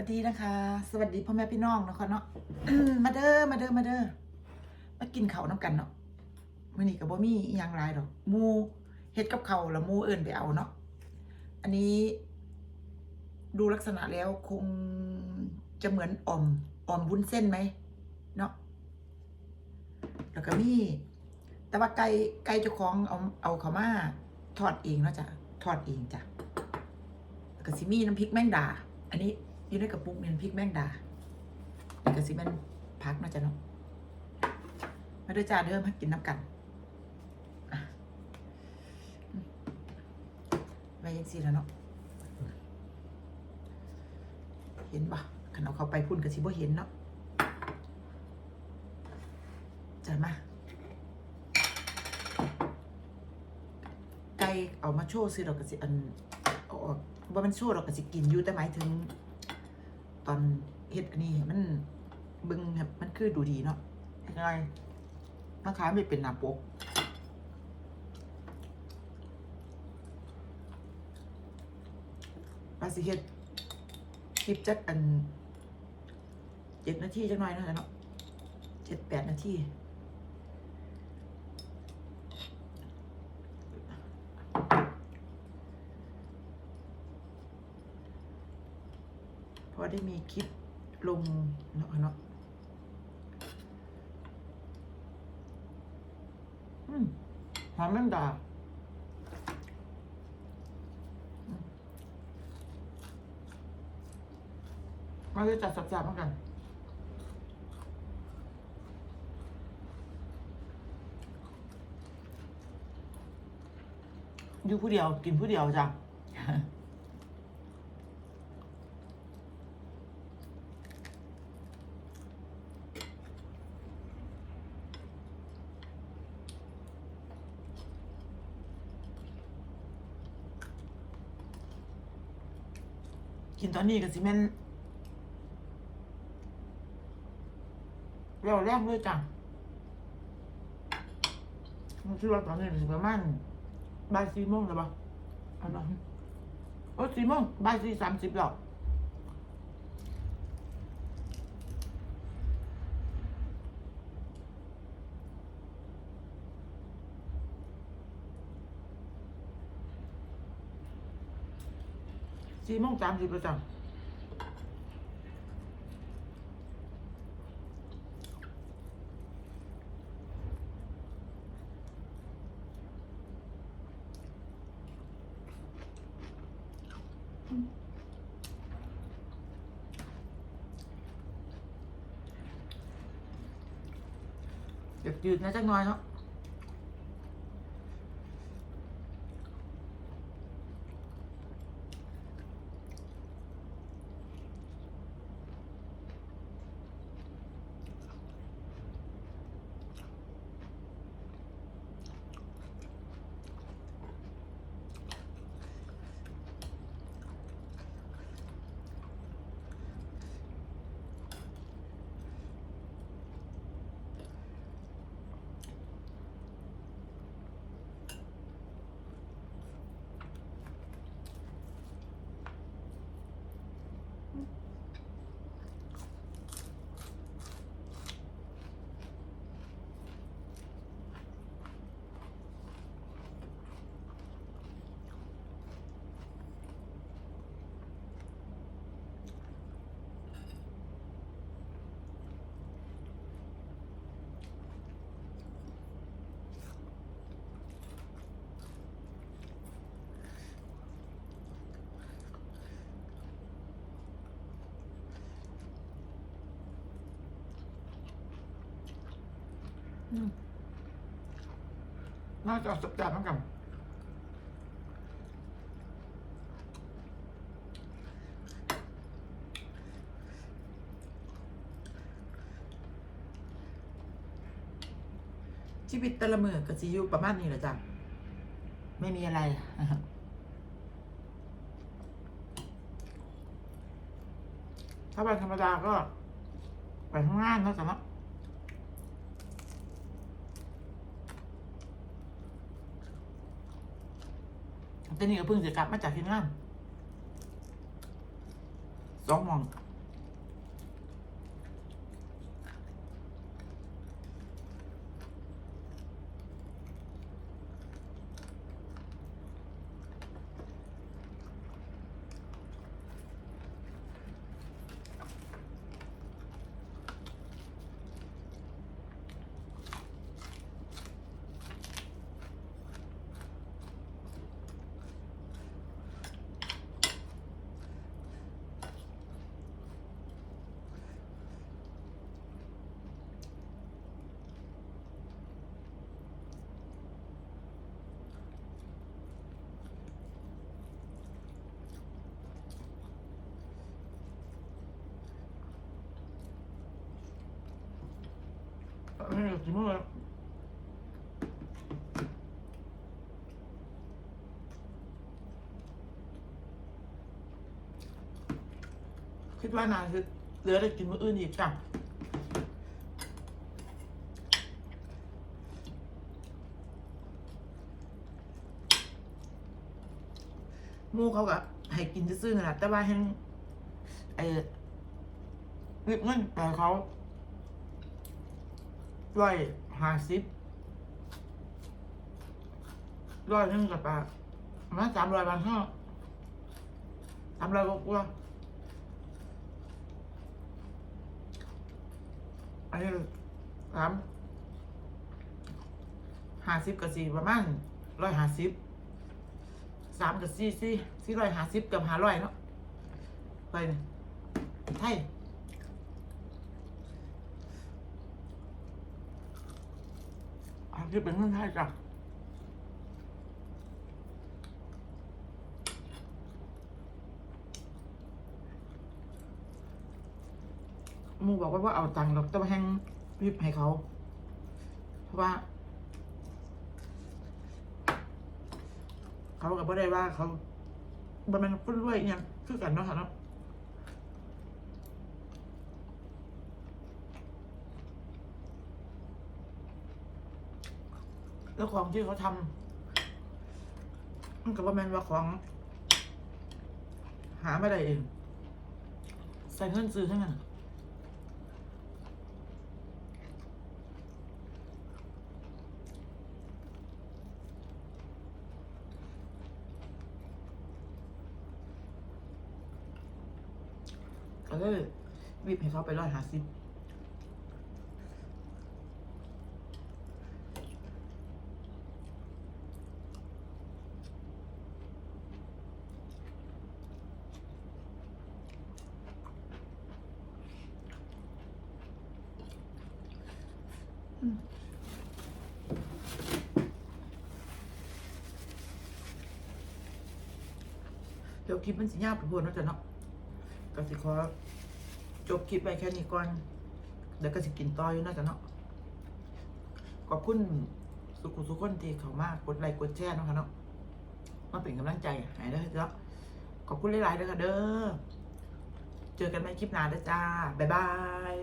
วัสดีนะคะ สวัสดีพ่อแม่พี่น้องนะคะเนาะมาเด้อมาเด้อมาเด้อมากินเขาน้ำกันเนาะมื้อนี้ก็บ่มีอีหยังหลายดอกมูเฮ็ดกับเขาแล้วมูเอิ้นไปเอาเนาะอันนี้ ดูลักษณะแล้วคงจะเหมือนอ่อมอ่อมวุ้นเส้นไหมเนาะแล้วก็มีแต่ว่าไก่ไก่เจ้าของเอาเอาเขามาทอดเองเนาะจ้ะทอดเองจ้ะแล้วก็สิมีน้ำพริกแมงดา อันนี้ อยู่ในกระปุกเนี่ยนพริกแมงดาแล้วก็สิเป็นพักนาะจ้ะเนาะมาด้วยจ้าเด้อมากินน้ำกันอะอืมไว้ยังสิแล้วเนาะเห็นปะขันเอาเขาไปพุ่นก็สิบ่เห็นเนาะจ้ะมา ไก่เอามาโชว์สิเราก็สิอันเอาออกว่ามันโชว์เราก็สิกินอยู่แต่หมายถึง ตอนเฮ็ดอันนี้มันบึงแบบมันคือดูดีเนาะยังไงมันขายไม่เป็นหน้าปกปาสิเฮ็ดคลิปจัดอันเจ็ดนาทีจังหน่อยนะเนาะเจ็ดแปดนาที เพราะ ได้มีคลิปลงเนาะเนาะอืมหอมแมงดาอืมมาจะจัดสับๆเหมือนกันอยู่ผู้เดียวกินผู้เดียวจ้ะ กินตอนนี้ก็สิแม่นเราแรกเลยจ้ะมันชื่อว่าตอนนี้ถึงประมาณบ่ายสี่โมงแล้วปล่าอะไรโอ้สี่โมงบ่ายสี่สามสิบหรอ สี่โมงสามสิบแล้วจ้ะเด็กจืดนะจักหน่อยเนาะ น่าจะสับจัดเหมือนกันชีวิตแต่ละมือก็จะอยู่ประมาณนี้แหละจ้ะไม่มีอะไรถ้าวันธรรมดาก็ไปข้างล่างเนอะสำหรั แต่นี่ก็เพิ่งจะกลับมาจากที่งานสองมอง กับกินเมื่อคิดว่านานคือเหลือได้กินมื้ออื่นอีกจ้ะหมูเขาก็ให้กินซื่อๆนั่นแหละแต่ว่าให้ไอ้ริบเงินแต่เขา ร้อยห้าสิบร้อยหนึงกับปลามาสามร้อยบาทห้าสามร้อยกว่าอันนี้สามห้าสิบกับสี่ประมาณร้อยห้าสิบสามกับสี่สี่สี่ร้อยห้าสิบกับห้าร้อยเนาะไปเนี่ยไทย อัน ที่เป็นเงินไทยจ้ะมูบอกว่าว่าเอาตังค์หรอกแต่ว่าแห้งริบให้เขา เพราะว่า เขากับว่าได้ว่าเขาบันมันคนรวยอหยังคือกันเนาะค่ะเนาะ แล้วของที่เขาทำมันกับว่าแมนว่าของ หาไม่ได้เอง ใส่เงินซื้อให้มันก็เลยวิบให้เขาไปร้อยห้าสิบ เดี๋ยวคลิปมันสิยาวไปพวดเนาะจ้ะเนาะก็สิขอจบคลิปไปแค่นี้ก่อน เดี๋ยวก็สิกินต่ออยู่เนาะจ้ะเนาะขอบคุณสุขุสุขคนที่เขามากกดไลค์กดแชร์เนาะค่ะเนาะมาเป็นกำลังใจให้เด้อจ้ะขอบคุณหลายๆเด้อค่ะเด้อ เจอกันใหม่คลิปหน้าเด้อจ้า บ๊ายบาย